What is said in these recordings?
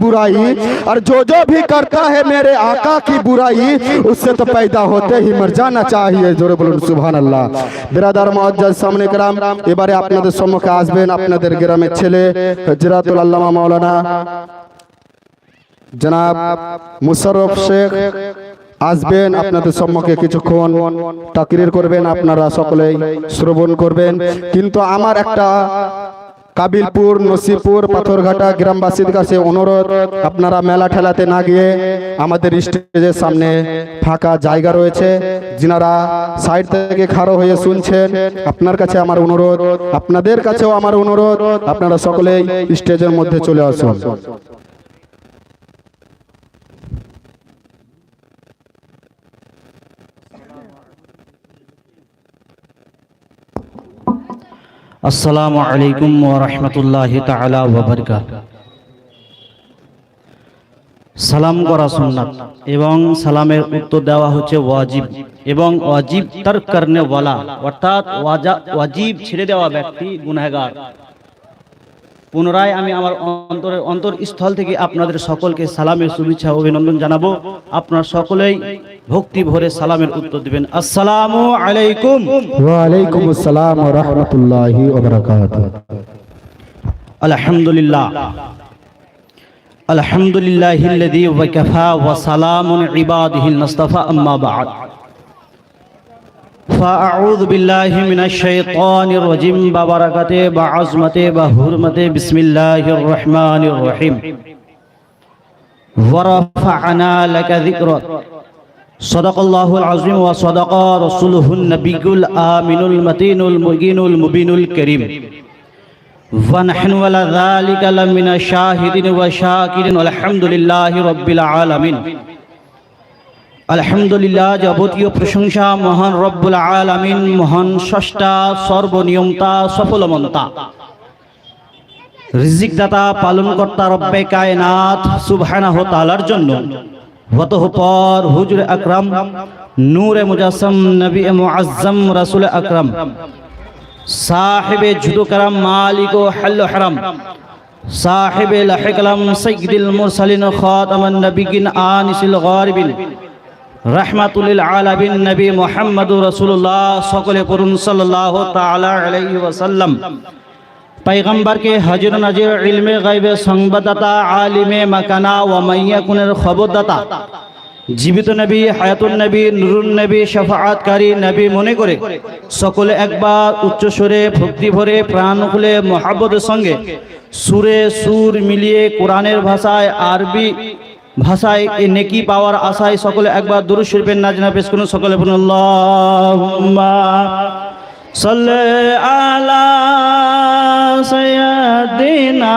बुराई। और जो जो भी करता है मेरे आका की बुराई, उससे तो पैदा होते ही मर जाना चाहिए। जोरे বলুন সুবহান আল্লাহ বেরাদার মহাজ্জাজ সামনে কারাম এবারে আপনাদের সম্মুখে আসবেন আপনাদের গ্রামের ছেলে হজরাতুল আল্লামা মাওলানা জনাব মুশারফ শেখ আসবেন আপনাদের সম্মুখে কিছুক্ষণ তাকরির করবেন আপনারা সকলেই শ্রবণ করবেন কিন্তু আমার একটা কাবিলপুর, নসিপুর, পাথরঘাটা গ্রামবাসীর কাছে অনুরোধ, আপনারা মেলা ঠেলাতে না গিয়ে আমাদের স্টেজের সামনে ফাঁকা জায়গা রয়েছে। যিনারা সাইড থেকে খাড়ো হয়ে শুনছেন, আপনার কাছে আমার অনুরোধ, আপনাদের কাছেও আমার অনুরোধ, আপনারা সকলেই স্টেজের মধ্যে চলে আসুন। আসসালামু আলাইকুম ওয়া রাহমাতুল্লাহি তাআলা ওয়া বারাকাতুহু। সালাম করা সুন্নাত এবং সালামের উত্তর দেওয়া হচ্ছে ওয়াজিব এবং ওয়াজিব তর্ক করনে ওয়ালা, অর্থাৎ ওয়াজা- ওয়াজিব ছেড়ে দেওয়া ব্যক্তি গুনাহগার। পুনরায় আমি আমার অন্তরের অন্তরস্থল থেকে আপনাদের সকলকে সালামের শুভেচ্ছা অভিনন্দন জানাব। আপনারা সকলেই ভক্তি ভরে সালামের উত্তর দিবেন আসসালামু আলাইকুম ওয়ালাইকুম আসসালাম ওয়া রাহমাতুল্লাহি ওয়া বারাকাতুহু الحمد لله الحمد لله الذي وكفى وسلام عباده المصطفى أما بعد فأعوذ بالله من الشيطان الرجيم ببركته بعظمته بحرمته بسم الله الرحمن الرحيم ورفعنا لك ذكرك صدق الله العظيم وصدق رسوله النبي الآمن المتين المجين المبين الكريم ونحن على ذلك لمن الشاهدين والشاكرين والحمد لله رب العالمين আলহামদুলিল্লাহ যাবতীয় প্রশংসা মহান রব্বুল আলামিন মহান ষষ্ঠা সর্বনিয়মতা সফলমন্তা রিজিক দাতা পালনকর্তা রব্বে কায়নাত সুবহানাহু তাআলার জন্য পর হুজুর আকরাম, নূরে মুজাসসাম নবী মুআজ্জম রাসূল আকরাম, সাহেবে জুদু কারাম মালিক ও হাল্ল হারাম, সাহেবে লাহে কালাম সৈয়দুল মুরসালিন খাতামান নবিয়িন আনিসুল গারিবিন রাহমাতুল আলামিন নবী মুহাম্মদুর রাসূলুল্লাহ, সকলে পড়ুন সাল্লাল্লাহু তাআলা আলাইহি পয়গম্বরকে হাজির নাজির ইলমে গায়বে সংবাদদাতা, আলিমে মাকানা ওয়া মাইয়াকুনের খবরদাতা। জীবিত নবী, হায়াতুন নবী, নুরুন নবী, শাফাআতকারী নবী মনে করে সকলে একবার উচ্চ সুরে ভক্তি ভরে প্রাণ খুলে মহাব্বতের সঙ্গে সুরে সুর মিলিয়ে কোরআনের ভাষায়, আরবি ভাষায় এ নেকি পাওয়ার আশায় সকলে একবার দুরুদ শরীফের নাজনা পেশ করুন, সকলে বলুন আলা সাইয়্যিদিনা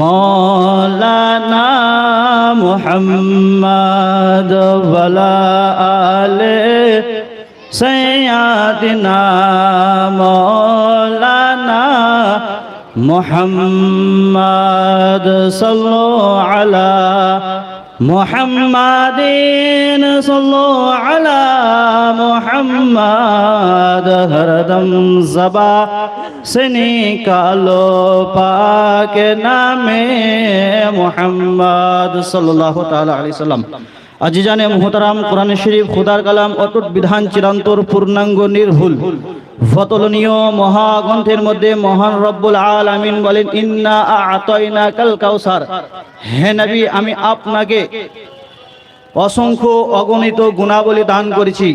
মৌলানা মুহাম্মদ ওয়ালা আলে সাইয়্যিদিনা মৌলানা মুহাম্মদ সাল্লু আলা محمد صلوا على محمد হরদম জবা সে নিকালো পাক নামে মোহাম্মদ সাল্লাল্লাহু তাআলা আলাইহি সাল্লাম। আজিজানে মোহতারাম কোরআন শরীফ, খুদার কালাম, অটুট বিধান, চিরান্তর, পূর্ণাঙ্গ, নির্ভুল। ফতলনীয় মহাগ্রন্থের মধ্যে মহান রব্বুল আলামিন বলেন, ইন্না আতাইনা কাল কাউসার। হে নবী, আমি আপনাকে অসংখ্য অগণিত গুণাবলী দান করেছি।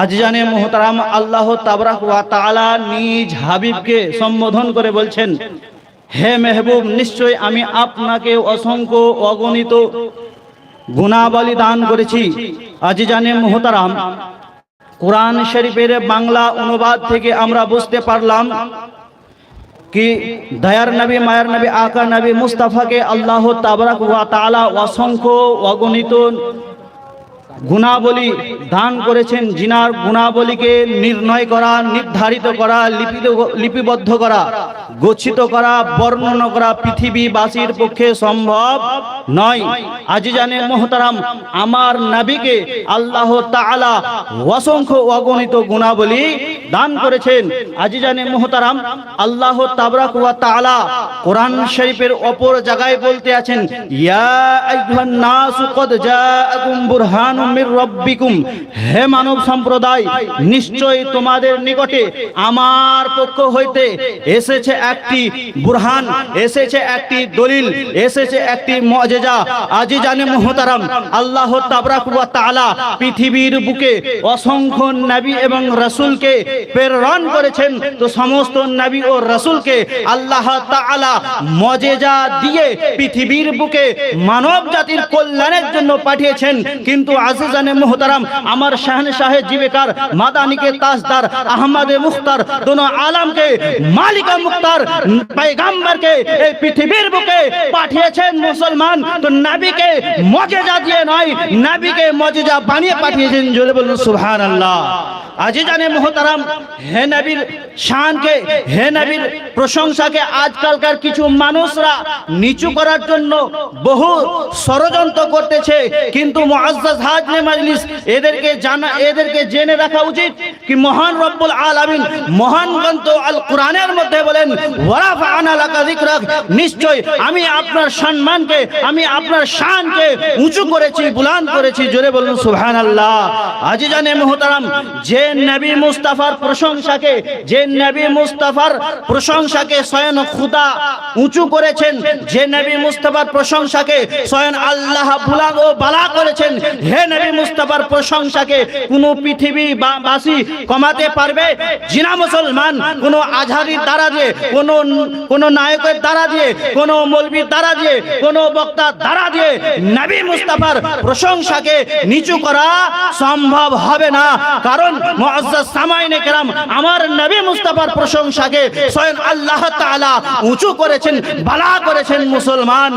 আজ জানে মোহতারাম আল্লাহ তাবরাক ওয়া নিজ হাবিবকে সম্বোধন করে বলছেন, হে মেহবুব, নিশ্চয় আমি আপনাকে অসংখ্য অগণিত গুণাবলী দান করেছি। আজ জানে মোহতারাম কোরআন শরীফের বাংলা অনুবাদ থেকে আমরা বুঝতে পারলাম কি দয়ার নবী মায়ার নবী আকা নবী মুস্তাফাকে আল্লাহ তাবরাক ওয়া তাআলা অসংখ্য অগণিত গুণাবলী দান করেছেন জিনার গুণাবলীকে নির্ণয় করা, নির্ধারিত করা, লিপিত, লিপিবদ্ধ করা গচ্ছিত করা, বর্ণনা করা পৃথিবীবাসীর পক্ষে সম্ভব নয়। আজি জানে মোহতারাম, আমার নাবিকে আল্লাহ তাআলা অসংখ্য অগণিত গুণাবলী দান করেছেন। আজি জানে মোহতারাম, আল্লাহ তাবরাক ওয়া তাআলা কোরআন শরীফের অপর জায়গায় বলতে আছেন, ইয়া আইয়ুহান নাসু কদ জাআকুম বুরহানুম হে মানব সম্প্রদায়, নিশ্চয় তোমাদের নিকটে আমার পক্ষ হইতে এসেছে একটি বুরহান, এসেছে একটি দলিল, এসেছে একটি মুআজিজা আজি জানে আল্লাহ পৃথিবীর বুকে অসংখ্য নবী এবং রাসূলকে প্রেরণ করেছেন। তো সমস্ত নবী ও রাসূলকে আল্লাহ তাআলা মুআজিজা দিয়ে পৃথিবীর বুকে মানব জাতির কল্যাণের জন্য পাঠিয়েছেন। কিন্তু আজিজানে মোহতারাম, আমার শাহন শাহে জীবিকার মাদানিকে তাজদার আহমদে মুখতার, দোনো আলামকে মালিকা মুখতার পেগাম্বরকে এই পৃথিবীর বুকে পাঠিয়েছেন মুসলমান। তো নাবিকে মজেজা দিয়ে নয়, নাবিকে মজেজা বানিয়ে পাঠিয়েছেন, জোরে বলুন সুহান আল্লাহ আজিজানে মোহতারাম, হে নবীর শানকে, হে নবীর প্রশংসাকে আজকালকার কিছু মানুষরা নিচু করার জন্য বহু ষড়যন্ত্র করতেছে, কিন্তু মুআজ্জাজ হাজ হাজনে মাজলিস। এদেরকে জানা এদেরকে জেনে রাখা উচিত কি মহান রব্বুল আলামিন মহান গ্রন্থ আল কোরআনের মধ্যে বলেন ওয়ারাফানা লাকা যিকরাক। নিশ্চয় আমি আপনার সম্মানকে, আমি আপনার শানকে উঁচু করেছি বুলান করেছি। জোরে বলুন, সুবহানাল্লাহ। আজি জানে মুহতারাম, যে নবী মুস্তাফার প্রশংসাকে, যে নবী মুস্তাফার প্রশংসাকে স্বয়ং খুদা উঁচু করেছেন, যে নবী মুস্তাফার প্রশংসাকে স্বয়ং আল্লাহ বুলান ও বালা করেছেন। হে নবী মুস্তাফার প্রশংসাকে কোন পৃথিবী বাসী কমাতে পারবে? জিনা মুসলমান, কোন আজহারির দ্বারা দিয়ে কোন কোন নায়কের দ্বারা দিয়ে কোন মৌলবীর দ্বারা দিয়ে কোন বক্তার দ্বারা দিয়ে নবী মুস্তাফার প্রশংসাকে নিচু করা সম্ভব হবে না। কারণ মুআজ্জাজ সামাইনে কেরাম আমার নবী মুস্তাফার প্রশংসাকে স্বয়ং আল্লাহ তাআলা উঁচু করেছেন, বালা করেছেন মুসলমান।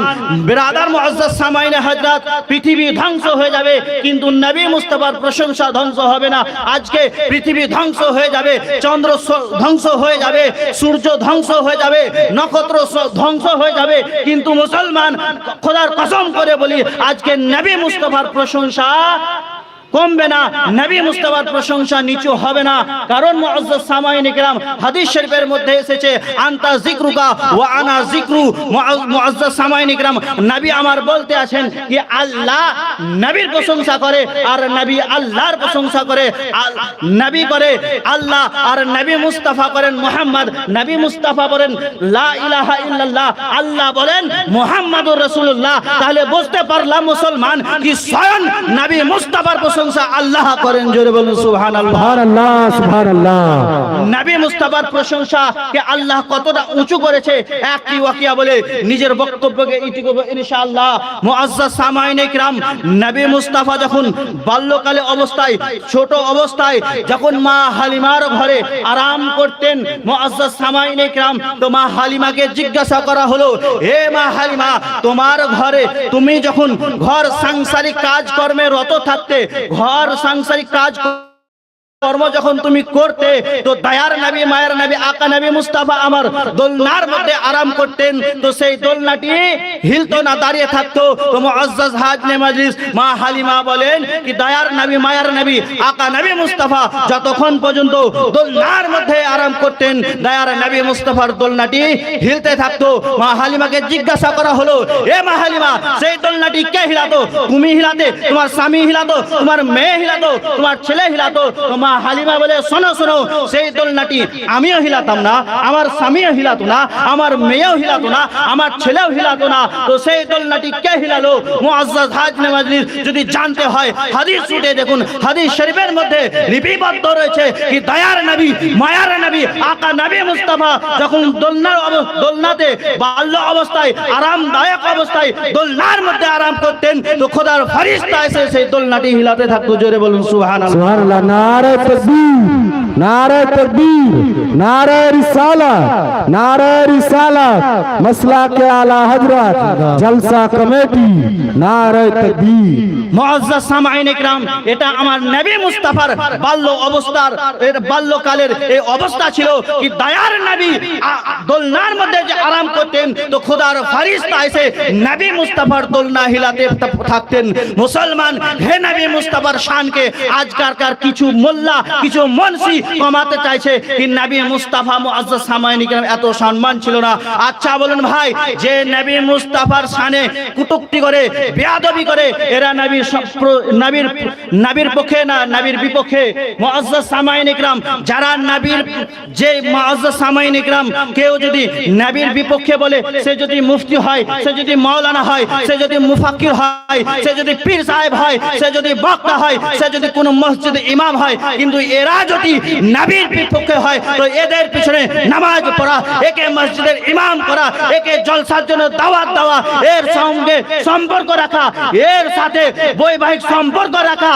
বিরাদার মুআজ্জাজ সামাইনে হযরত পৃথিবী ধ্বংস হয়ে যাবে। কিন্তু নবী মুস্তফার প্রশংসা ধ্বংস হবে না। আজকে পৃথিবী ধ্বংস হয়ে যাবে, চন্দ্র ধ্বংস হয়ে যাবে, সূর্য ধ্বংস হয়ে যাবে, নক্ষত্র ধ্বংস হয়ে যাবে। কিন্তু মুসলমান খোদার কসম করে বলি, আজকে নবী মুস্তফার প্রশংসা কমবে না, নবী মুস্তাফার প্রশংসা নিচু হবে না। কারণ মুআজ্জাজ সামাইন ইকরাম হাদিস শরীফের মধ্যে এসেছে, আনতা যিকরুকা ওয়া আনা যিকরু। মুআজ্জাজ সামাইন ইকরাম নবী আমার বলতে আছেন যে আল্লাহ নবীর প্রশংসা করে আর নবী আল্লাহর প্রশংসা করে। নবী করে, আল্লাহ আর নবী মুস্তাফা করেন মুহাম্মদ। নবী মুস্তাফা বলেন, লা ইলাহা ইল্লাল্লাহ। আল্লাহ বলেন, মুহাম্মাদুর রাসূলুল্লাহ। তাহলে বুঝতে পারলাম মুসলমান কি স্বয়ং নবী মুস্তাফার প্রশংসা আল্লাহ করেন জোরে বলুন সুবহানাল্লাহ। সুবহানাল্লাহ সুবহানাল্লাহ। নবী মুস্তাফার প্রশংসা কে আল্লাহ কতটা উঁচু করেছে একটি ওয়াকিয়া বলে নিজের বক্তব্যকে ইতি করব ইনশাআল্লাহ মুআজ্জাজ সামাইনে নবী মুস্তাফা যখন বাল্যকালে অবস্থায় ছোট অবস্থায় যখন মা হালিমার ঘরে আরাম করতেন মুআজ্জাজ সামাইনে তো মা হালিমাকে জিজ্ঞাসা করা হলো হে মা হালিমা তোমার ঘরে তুমি যখন ঘর সাংসারিক কাজকর্মে রত থাকতে ঘর সাংসারিক কাজ কর্ম যখন তুমি করতে, তো দয়ার নবী, মায়ের নবী, আকা নবী, মুস্তাফা আমার দোলনার মধ্যে আরাম করতেন, তো সেই দোলনাটি হিলতো না, দাঁড়িয়ে থাকতো। তো মুআজ্জাজ মা হালিমা বলেন কি, দয়ার নবী, মায়ের আকা মুস্তাফা যতক্ষণ পর্যন্ত দোলনার মধ্যে আরাম করতেন মুস্তাফার দোলনাটি হিলতে থাকতো। মা হালিমাকে জিজ্ঞাসা করা হলো, এ মা হালিমা, সেই দোলনাটি কে হিলাতো? তুমি হিলাতে? তোমার স্বামী হিলাতো? তোমার মেয়ে হিলাতো? তোমার ছেলে হিলাতো? তো মা হালিমা বলে, শোনো শোনো, সেই দোলনাটি আমিও হিলাতাম না, আমার স্বামীও হিলাতো না, আমার মেয়েও হিলাতো না, আমার ছেলেও হিলাতো না। তো সেই দোলনাটি কে হিলালো? মুআজ্জাজ হাজনে মাজলিস যদি জানতে হয়, হাদিস ছুটে দেখুন, হাদিস শরীফের মধ্যে লিপিবদ্ধ রয়েছে কি দয়ার নবী, মায়ার নবী, আকা নবী মুস্তাফা যখন দোলনার দোলনাতে বাল্য অবস্থায়, আরামদায়ক অবস্থায় দোলনার মধ্যে আরাম করতেন, তো খোদার ফরিস্তা এসে সেই দোলনাটি হিলাতে থাকতো। জোরে বলুন, সুবহানাল্লাহ। সুবহানাল্লাহ নারে তাকবীর নারায় তকবীর, নারায় রিসালা নারায় রিসালা মসলা কে আলা হযরত, জলসা কমিটি, নারায় তকবীর। মুআজ্জাজ সামাঈন ইকরাম, এটা আমার নবী মুস্তাফার বাল্য অবস্থার, এর বাল্যকালের এই অবস্থা ছিল কি দয়ার নবী দোলনার মধ্যে যে আরাম করতেন, তো খোদার ফারিস্তা এসে নবী মুস্তাফার দোলনা হিলাতে থাকতেন। মুসলমান, হে নবী মুস্তাফার শানকে আজকারকার কিছু মোল্লা, কিছু মনসি কমাতে চাইছে নবী মুস্তাফা মুআজ্জাজ সামাইন ইকরাম এত সম্মান ছিল না? আচ্ছা বলুন ভাই, যে নবী মুস্তাফার শানে কুটুক্তি করে, বেয়াদবি করে, এরা নবীর নবীর নবীর পক্ষে না, নবীর বিপক্ষে? মুআজ্জাজ সামাইন ইকরাম যারা নবীর, যে মুআজ্জাজ সামাইন ইকরাম কেউ যদি নবীর বিপক্ষে বলে, সে যদি মুফতি হয়, সে যদি মাওলানা হয়, সে যদি মুফাক্কির হয়, সে যদি পীর সাহেব হয়, সে যদি বক্তা হয়, সে যদি কোনো মসজিদে ইমাম হয়, কিন্তু এরা যদি নবীর বিপক্ষে হয়। তো এদের পিছনে নামাজ পড়া, একে মসজিদের ইমাম করা, একে জলসার জন্য দাওয়াত দেওয়া, এর সঙ্গে সম্পর্ক রাখা, এর সাথে বৈবাহিক সম্পর্ক রাখা,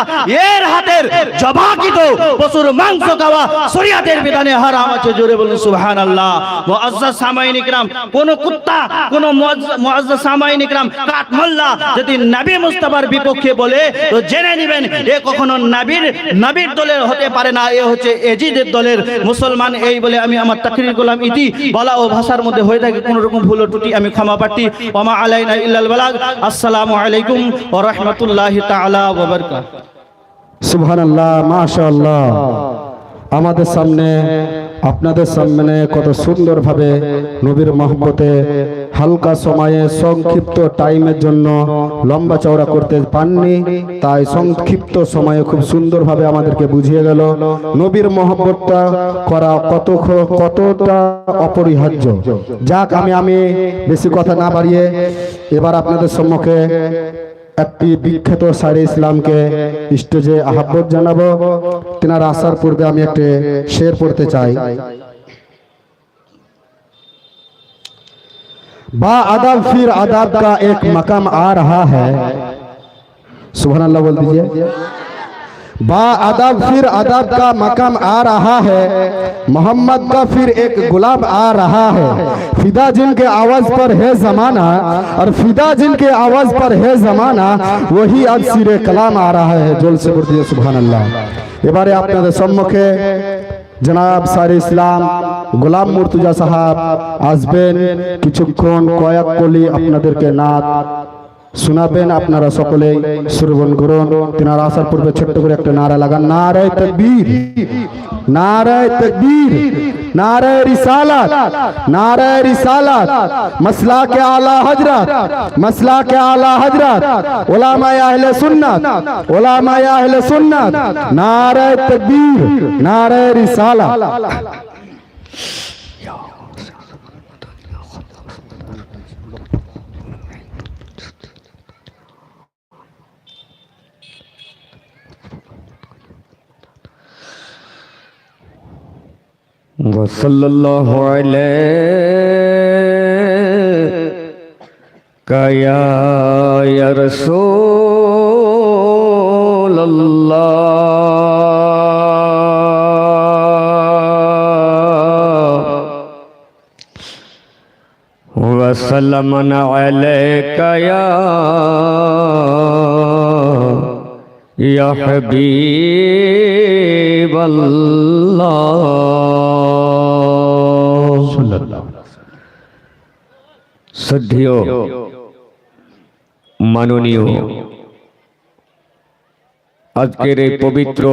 এর হাতের জবাকিত পশুর মাংস খাওয়া শরিয়াতের বিধানে হারাম আছে। জোরে বলুন, সুবহানাল্লাহ। মুআজ্জাজ সামাইন ইকরাম, কোন কুত্তা, কোন মুআজ্জাজ সামাইন ইকরাম কাট মোল্লা যদি নবী মুস্তাফার বিপক্ষে বলে, তো জেনে নেবেন, এ কখনো নবীর নবীর দলের হতে পারে না, এ হচ্ছে এজিদের দলের মুসলমান এই বলে আমি আমার তাকরির গোলাম ইতি বলা ও ভাষার মধ্যে হয়ে থাকে, কোনো রকম ভুল টুটি আমি ক্ষমা প্রার্থী। ওমা আলাইনা ইল্লাল বালাগ। আসসালামু আলাইকুম ওয়া রাহমাতুল্লাহি তাআলা ওয়া বারাকাতুহু। সুবহান আল্লাহ মাশাআল্লাহ। আমাদের সামনে, আপনাদের সামনে কত সুন্দরভাবে নবীর মহব্বতে হালকা সময়ে সংক্ষিপ্ত টাইমের জন্য লম্বা চওড়া করতে পাননি, তাই সংক্ষিপ্ত সময়ে খুব সুন্দরভাবে আমাদেরকে বুঝিয়ে গেল নবীর মহব্বতটা করা কত কতটা অপরিহার্য। যাক, আমি আমি বেশি কথা না বাড়িয়ে এবার আপনাদের সম্মুখে একটি বিখ্যাত সারে ইসলামকে স্টেজে আহ্বান জানাব। তেনার আসার পূর্বে আমি একটি শের পড়তে চাই। با ادب پھر ادب کا ایک مقام آ رہا ہے۔ سبحان اللہ بول دیجیے۔ با ادب پھر ادب کا مقام آ رہا ہے۔ محمد کا پھر ایک گلاب آ رہا ہے۔ فدا جن کے آواز پر ہے زمانہ اور فدا جن کے آواز پر ہے زمانہ، وہی اب سیر کلام آ رہا ہے۔ جل سے بردیے سبحان اللہ یہ بارے آپ نے সম্মুখে জনাব সার ইসলাম গোলাম মুর্তুজা সাহাব আসবেন কিছুক্ষণ কয়েক কলি আপনাদেরকে নাচ শোনাবেন আপনারা সকলেই শ্রবণ করুন। তিনার আসার পূর্বে ছোট্ট করে একটা নারা লাগান। নারায় তকবীর। নারায় তকবীর। নারায় রিসালাত নারায় রিসালাত মসলা কে আলা হজরত মসলা কে আলা হজরত ওলামায়ে আহলে সুন্নাত ওলামায়ে আহলে সুন্নাত নারায় তকবীর নারায় রিসালাত وصلى الله عليك يا يا رسول الله وسلم عليك يا يا حبيب الله শ্রদ্ধেয় মাননীয় আজকের এই পবিত্র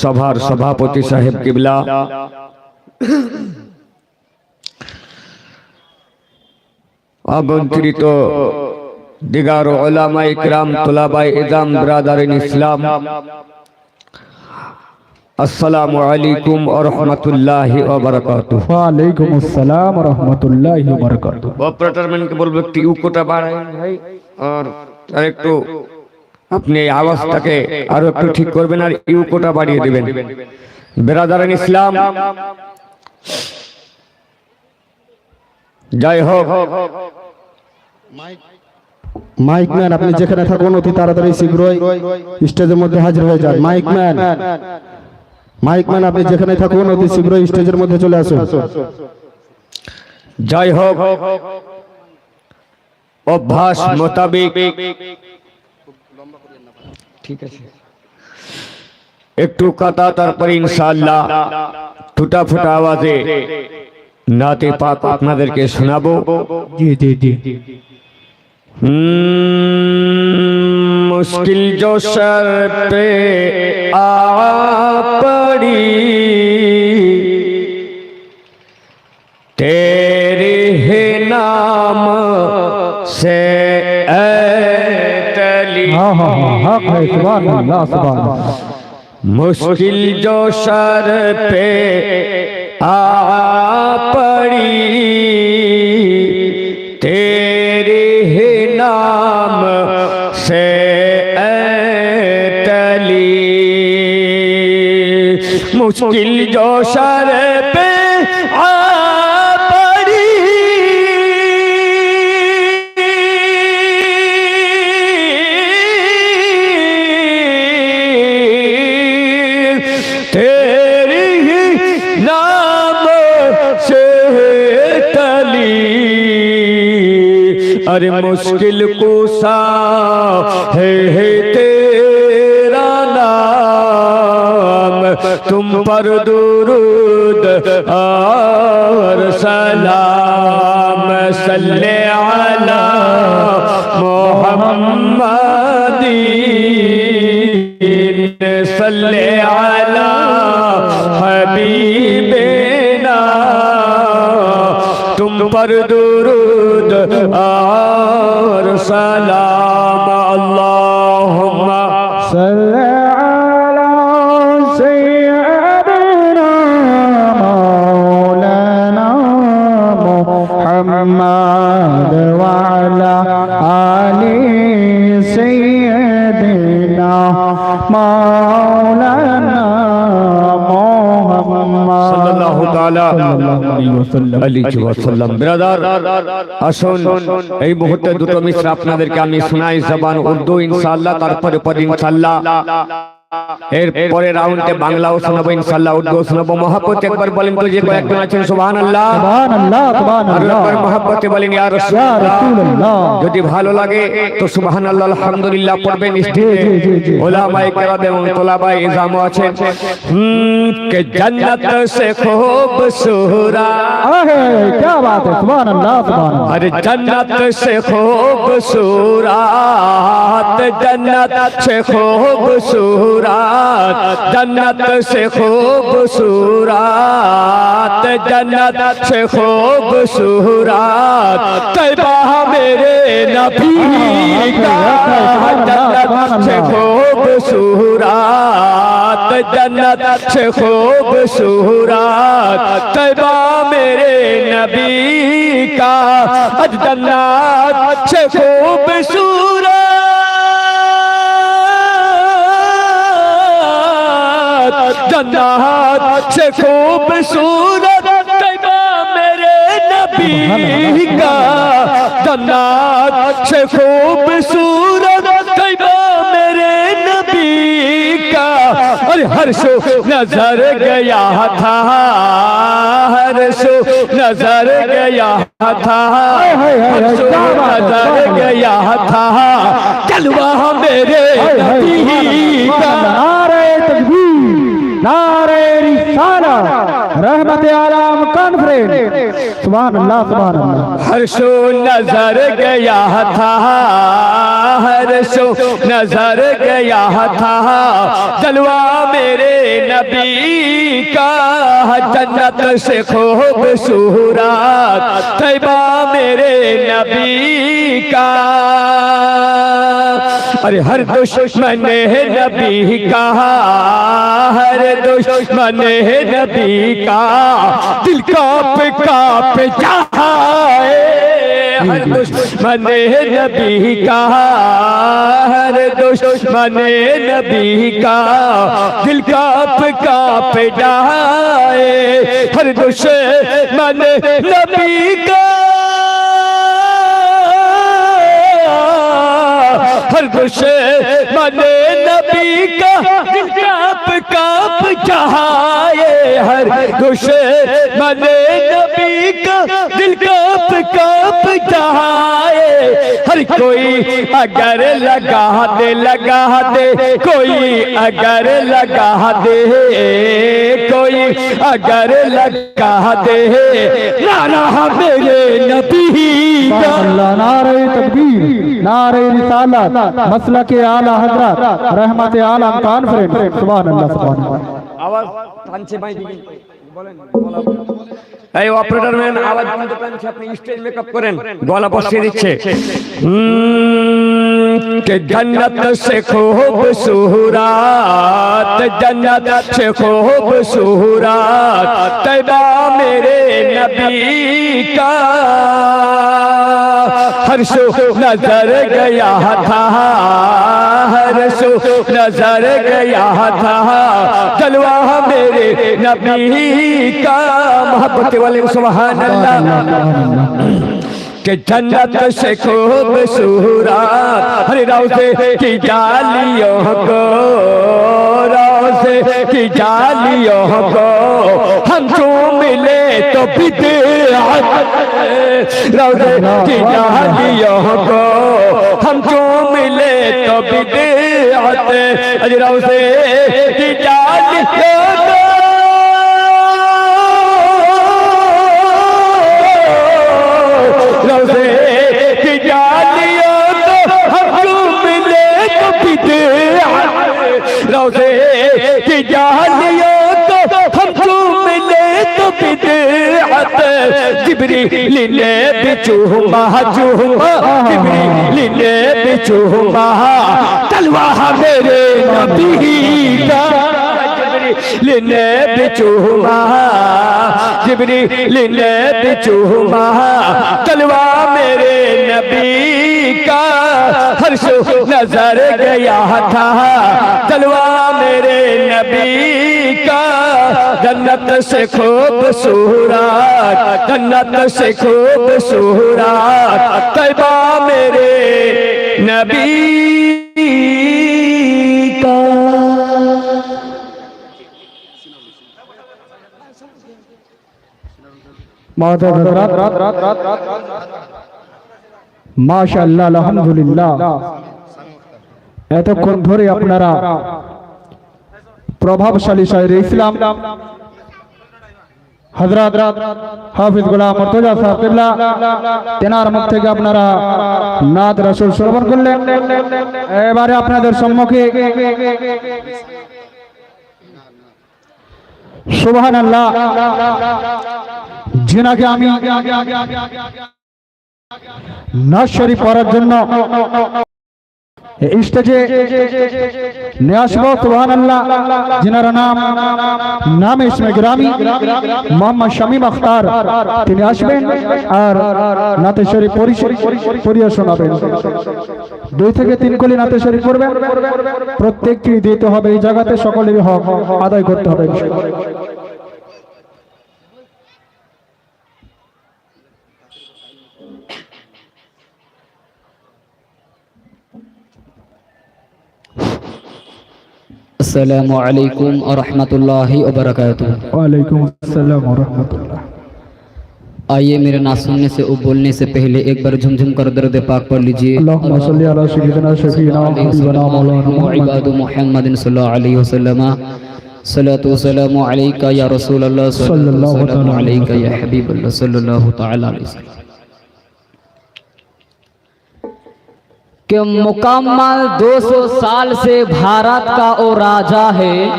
সভার সভাপতি সাহেব কিবলা আমন্ত্রিত দিগার ওলামা ইকরাম তোলাবাই ইজাম ব্রাদারিন ইসলাম। আসসালামু আলাইকুম ওয়া রাহমাতুল্লাহি ওয়া বারাকাতুহু। ওয়ালাইকুম আসসালাম রহমতুল্লাহ বরকাত অপারেটর ম্যানকে বলব একটু ইউকোটা বাড়াই ভাই? আর আর একটু আপনি এই আওয়াজটাকে আরও একটু ঠিক করবেন আর ইউকোটা বাড়িয়ে দিবেন? বেরাদারান ইসলাম। যাই হোক। মাইক মাইক ম্যান আপনি যেখানে থাকুন অতি তাড়াতাড়ি শীঘ্রই স্টেজের মধ্যে হাজির হয়ে যান। মাইক ম্যান মাইক ম্যান আপনি যেখানে থাকুন অতি শীঘ্রই স্টেজের মধ্যে চলে আসুন। জয় হোক অভ্যাস মোতাবেক ঠিক আছে। একটু কথা তারপরে ইনশাআল্লাহ টুটা ফুটা আওয়াজে নাতে পাক আপনাদেরকে শোনাবো। জি জি জি। मुश्किल जो सर पे आ पड़ी तेरे ही नाम से ऐ तली हाँ हाँ हाँ हक है सुभान अल्लाह सुभान अल्लाह मुश्किल जो सर पे आ पड़ी मुश्किल जो सर पे आ पड़ी तेरी ही नाम से तली अरे मुश्किल कुसा है है तुम पर दुरूद और এই মুহূর্তে দুটো মিশ্র আপনাদেরকে আমি শোনাই জবান উর্দু ইনশাআল্লাহ তারপরে পর ইনশাআল্লাহ। এরপরে রাউন্ডে বাংলাও শোনাবো ইনশাআল্লাহ উর্দু শোনাবো। মহাব্বত একবার বলেন তো যে কয়েকজন আছেন সুবহানাল্লাহ। সুবহানাল্লাহ সুবহানাল্লাহ। আর মহাব্বতে বলেন ইয়া রাসূলুল্লাহ। যদি ভালো লাগে তো সুবহানাল্লাহ আলহামদুলিল্লাহ পড়বেন জি জি জি জি। ওলামায়ে কেরাম এবং তোলাবায়ে ইজামও আছে হুম কে জান্নাত সে খুব খুবসুরা আহে কি বাত है সুবহানাল্লাহ সুবহানাল্লাহ। আরে জান্নাত সে খুব খুবসুরাত জান্নাত সে খুব খুবসুরাত جنت سے خوبصورت جنت سے خوبصورت طیبہ میرے نبی کا جنت سے خوبصورت جنت سے خوبصورت طیبہ میرے نبی کا جنت سے خوبصورت جنات سے خوبصورت طیبہ میرے نبی کا جنات سے خوبصورت طیبہ میرے نبی کا ارے ہر سو نظر گیا تھا ہر سو نظر گیا تھا ہر سو نظر گیا تھا چلوا میرے نبی کا رحمت عالم کانفرنس سبحان اللہ سبحان اللہ۔ ہر شو نظر گیا تھا، ہر شو نظر گیا تھا۔ جلوہ میرے نبی کا، جنت سے خوب خوبصورت۔ طیبہ میرے نبی کا۔ ارے ہر دشمن نبی کا، ہر دشمن نبی کا۔ دل کاپ کاپ جہائے ہر دشمن نبی کا، ہر دشمن نبی کا۔ دل کاپ کاپ جہائے ہر دشمن نبی کا۔ خرگوش مانے نبی کا کاپ کاپ چاہائے ہر گوش مانے نبی کا دل کاپ کاپ چاہائے ہر کوئی اگر لگا دے لگا دے۔ کوئی اگر لگا دے۔ کوئی اگر لگا دے۔ نانا میرے نبی۔ اللہ نعرہ تکبیر نعرہ رسالت مسئلہ کے اعلی حضرت رحمت عالم کانفرنس سبحان اللہ سبحان اللہ۔ آواز تانچے بھائی دیگی اے اپریٹر میں آواز بند আওয়াজ বন্ধ করেন আপনি স্টেজ মেকআপ করেন। গলা বসিয়ে দিচ্ছে। کہ جنت سے خوب خوبصورت جنت سے خوب خوبصورت تیبا میرے نبی کا ہر سو نظر گیا تھا ہر سو نظر گیا تھا۔ جلوہ میرے نبی کا محبت والے سبحان اللہ۔ کہ جنت سے خوبصورت ہر روزے کی جالیوں کو روزے کی جالیوں کو ہم جو ملے تو بدعت روزے کی جالیوں کو ہم جو ملے تو بدعت اج روزے کی جالیوں کو محبت جبریل نے بچوما چوما جبریل نے بچوما تلوہ میرے نبی کا للنبي چوما جبری للنبی چوما کلوا میرے نبی کا ہر شو نظر گیا تھا تلوا میرے نبی کا جنت سے خوب سورات جنت سے خوب سورات طیبہ میرے نبی আলহামদুলিল্লাহ এতক্ষণ ধরে আপনারা প্রভাবশালী শায়রে ইসলাম হযরত হাফিজ গোলাম তেনার মুখ থেকে আপনারা নাদ রাসূল শ্রবণ করলেন এবারে আপনাদের সম্মুখে সুবহানাল্লাহ। জিনাকে আমি নার্সারি পড়ার জন্য স্টেজে নিয়ে আসব, সুবহানাল্লাহ। জিনার নাম নাম ইসমে গ্রামী, মোহাম্মদ শামীম আখতার। তিনি আসবেন আর নাতে শরীফ শোনাবেন দুই থেকে তিন কলি নাতে শরীফ পড়বেন। প্রত্যেকটি দিতে হবে এই জায়গাতে, সকলেরই হক আদায় করতে হবে। السلام علیکم ورحمۃ اللہ وبرکاتہ وعلیکم السلام ورحمۃ اللہ آئیے میرے ناس سننے سے اور بولنے سے پہلے ایک بار جھم جھم کر درد پاک پڑھ لیجیے. اللہم صلی علی سیدنا شفینا حبیبنا مولانا عباد محمد. صلی اللہ علیہ وسلم. صلاة والسلام علیکہ یا رسول اللہ. صلی اللہ علیہ وسلم علیکہ یا حبیب اللہ صلی اللہ علیہ وسلم. کہ مکمل دو سو سال سے بھارت کا او راجہ ہے۔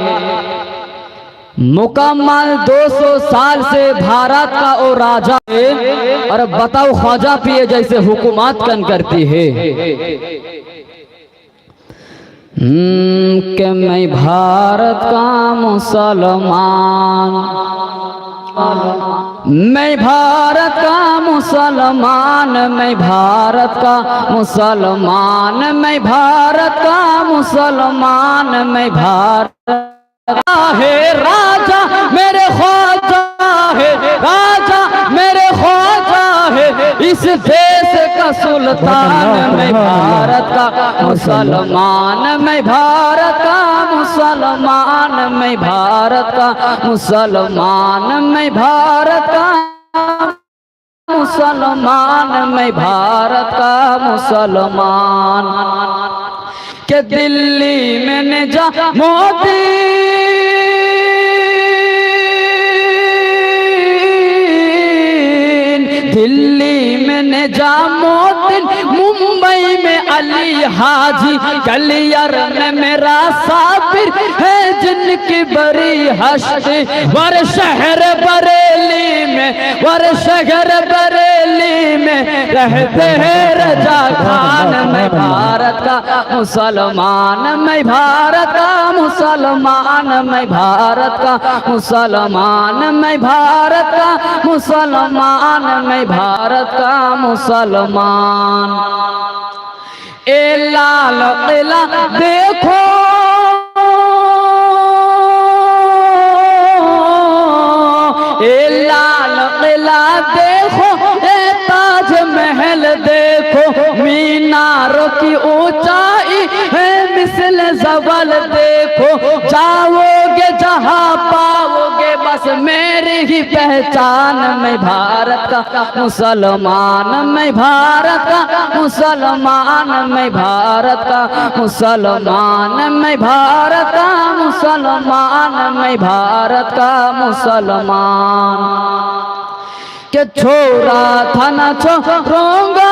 مکمل دو سو سال سے بھارت کا او راجہ ہے۔ اور بتاؤ خواجہ پیے جیسے حکومات کن کرتی ہے۔ کہ میں بھارت کا مسلمان۔ میں بھارت کا مسلمان، میں بھارت کا مسلمان، میں بھارت کا مسلمان، میں بھارت ہے راجہ میرے خواجہ ہے، راجا میرے خواجہ اس دیس کا سلطان میں بھارت کا، مسلمان میں بھارت کا، مسلمان میں بھارت کا، مسلمان میں بھارت کا، مسلمان میں بھارت کا، مسلمان کہ دلی میں نے جا موتی۔ حاجی کلیر میں میرا صابر ہے، جن کی بری حشت ور شہر بریلی میں، ور شہر بریلی میں رہتے ہیں رجا خان میں بھارت کا، مسلمان میں بھارت کا، مسلمان میں بھارت کا، مسلمان میں بھارت کا، مسلمان میں بھارت کا، مسلمان۔ ए लाल किला देखो ए लाल किला देखो ए ताज महल देखो मीनारों की ऊंचाई है मिसल जबल देखो जाओगे जहां पाओगे बस ہی پہچان میں بھارت کا، مسلمان میں بھارت کا، مسلمان میں بھارت کا، مسلمان میں بھارت کا، مسلمان میں بھارت کا، مسلمان کہ چھوڑا تھا نہ چھوڑوں گا،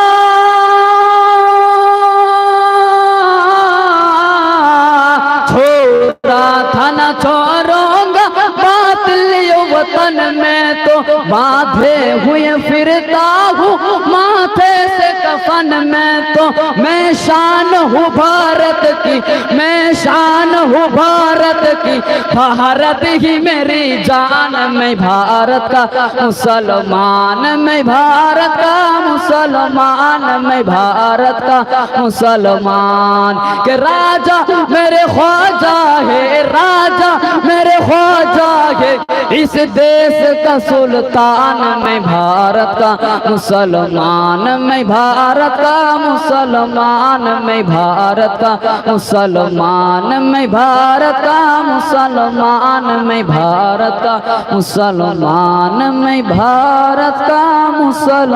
چھوڑا تھا نہ چھوڑوں گا जन्म میں تو باندھے ہوئے فرتا ہوں۔ ماتھے سے کفن میں تو میں شان ہوں بھارت کی، میں شان ہوں بھارت کی۔ بھارت ہی میری جان، میں بھارت کا مسلمان، میں بھارت کا مسلمان، میں بھارت کا مسلمان۔ کہ راجہ میرے خواجہ ہے راجہ میرے خواجہ ہے۔ اس دیس کا سلطان میں بھارت کا، مسلمان میں بھارت کا، مسلمان میں بھارت کا، مسلمان میں بھارت کا، مسلمان میں بھارت کا، مسلمان میں بھارت کا، مسلمان